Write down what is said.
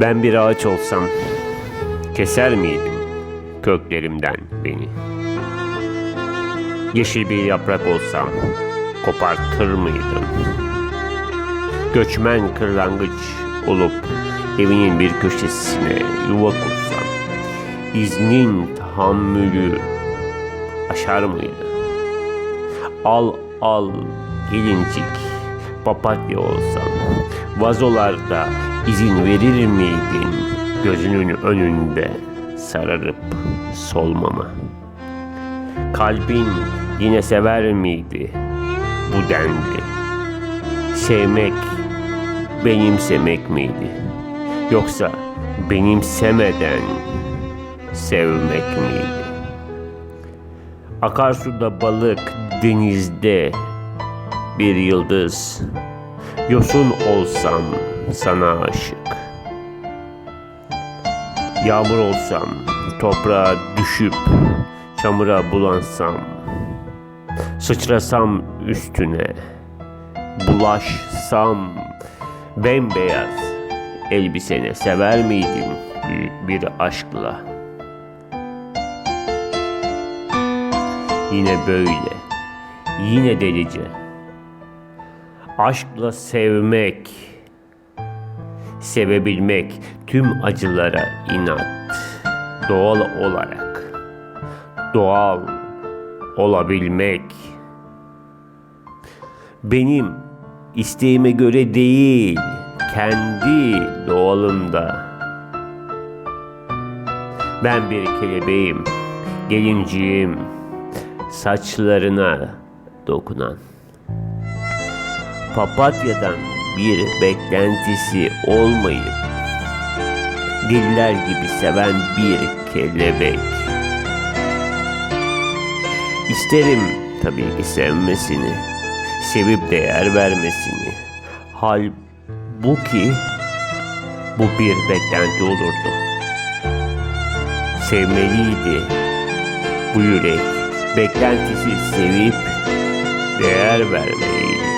Ben bir ağaç olsam keser miydin köklerimden beni? Yeşil bir yaprak olsam kopartır mıydın? Göçmen kırlangıç olup evinin bir köşesine yuva kursam iznin tahammülü aşar mıydı? Al al gelincik papatya olsam vazolarda izin verir miydin gözünün önünde sararıp solmama? Kalbin yine sever miydi bu denli? Sevmek benimsemek miydi? Yoksa benimsemeden sevmek miydi? Akarsuda balık, denizde bir yıldız. Yosun olsam sana aşık. Yağmur olsam, toprağa düşüp çamura bulansam, sıçrasam üstüne, bulaşsam bembeyaz elbisene sever miydim bir aşkla? Yine böyle, yine delice. Aşkla sevmek, sevebilmek tüm acılara inat. Doğal olarak, doğal olabilmek. Benim isteğime göre değil, kendi doğalımda. Ben bir kelebeğim, gelinciğim, saçlarına dokunan. Papatyadan bir beklentisi olmayıp diller gibi seven bir kelebek. İsterim tabii ki sevmesini, sevip değer vermesini. Halbuki bu bir beklenti olurdu. Sevmeliydi bu yürek, beklentisi sevip değer vermeyi.